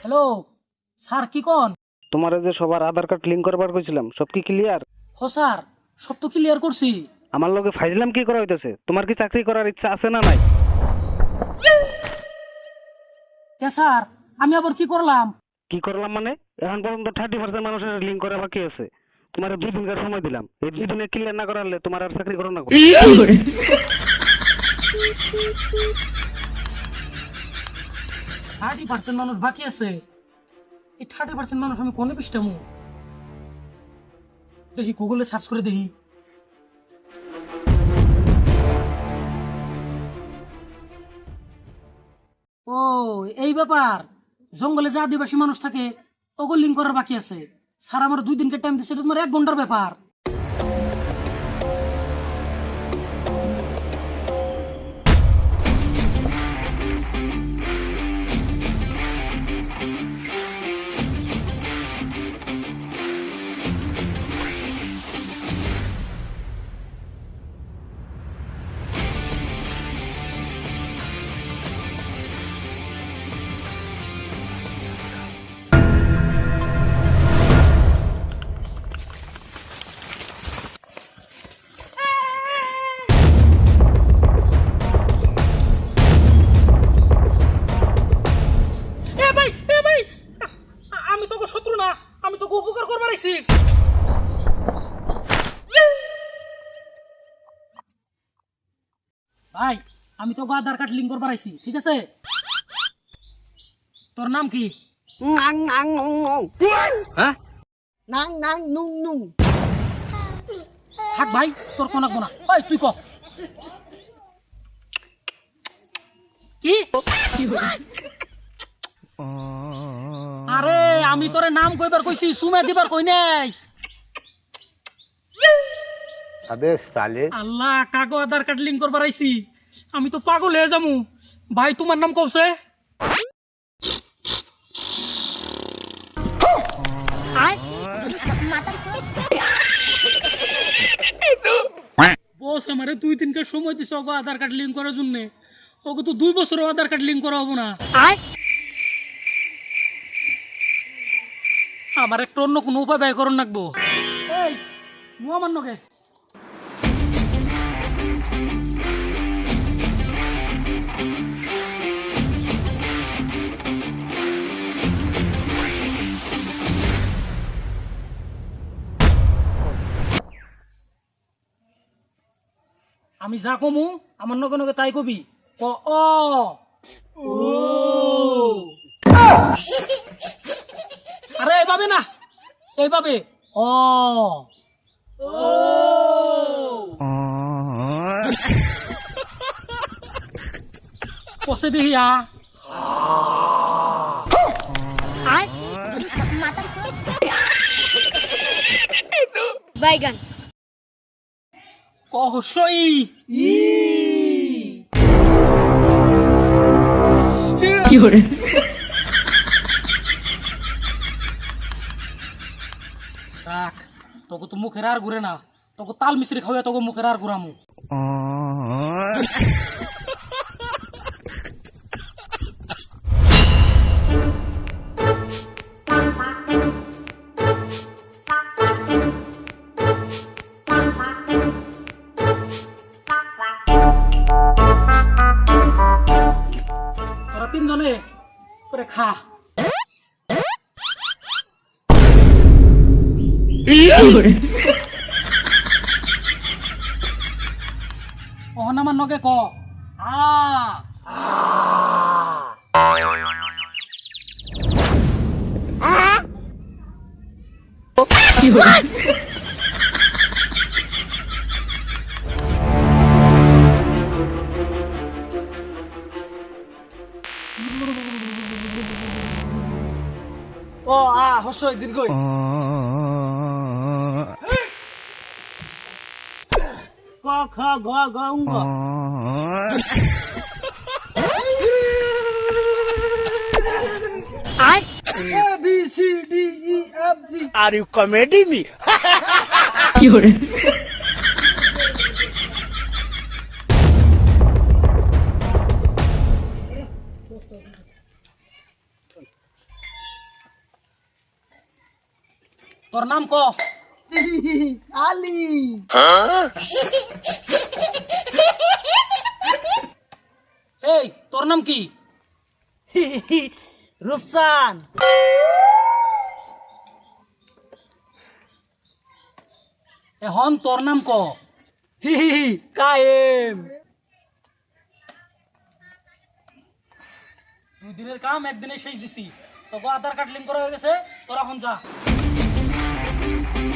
Hello sir কি কন? তোমার যে সবার আধার কার্ড লিঙ্ক করবার কইছিলাম সব কি ক্লিয়ার হো স্যার সব তো ক্লিয়ার করছি। আমার লগে ফাইলাম কি করা হইতেছে? তোমার কি চাকরি করার ইচ্ছা আছে না নাই? কে স্যার আমি আবার কি করলাম? কি করলাম মানে? এখন পর্যন্ত থার্টি পার্সেন্ট মানুষের লিঙ্ক করা বাকি আছে? তোমার দুই দিনকার সময় দিলাম। এই দুই দিনে ক্লিয়ার না করালে তোমার আর চাকরি করো না থার্টি পার্সেন্ট মানুষ বাকি আছে। এই থার্টি পার্সেন্ট মানুষ আমি কোনে দেখি গুগলে সার্চ করে দেখি। ও, এই ব্যাপার। জঙ্গলে যে আদিবাসী মানুষ থাকে ওগুলো লিঙ্ক করার বাকি আছে। স্যার আমার দুই দিনকে টাইম দিচ্ছে এটা তোমার এক ঘণ্টার ব্যাপার। ভাই আমি তো আধার কার্ড লিঙ্ক করবার আইছি ঠিক আছে? তোর নাম কি? ngung হ্যাঁ? ভাই তোর কোন না। ওই তুই ক? কি? আরে আমি তোরে নাম কইবার কইছি সুমে দিবার কই নাই? আমি তো পাগল হয়ে যাব ভাই, তোমার নাম কৌছে দুই সময় জন্য। দুই আমার একটা অন্য কোনো উপায় ব্যয় করুন লাগবো। এই আমার নকে আমি যা কমু আমার নগে নগে তাই কবি। ক অ। ও আরে এইভাবে না এইভাবে অ। ও কষে আ। বাইগান কহসই। রাখ তোকে তো মুখের আর ঘুরে না। তোকে তাল মিশ্রি খাওয়া তোকে মুখের আর ঘুরামু। খা অহন আমার নগে ক। আ। ও আ হর্ষই দীর্ঘই ক খ গ গ উঙ্গ I A B C D E F G Are you comedy me? You're তোর নাম ক? আলি। এই তোর নাম কি? রূপসান। এখন তোর নাম ক? কায়েম। দুই দিনের কাম একদিনে শেষ দিছি। তোকে আধার কার্ড লিঙ্ক করা হয়ে গেছে তোরা এখন যা। Bye.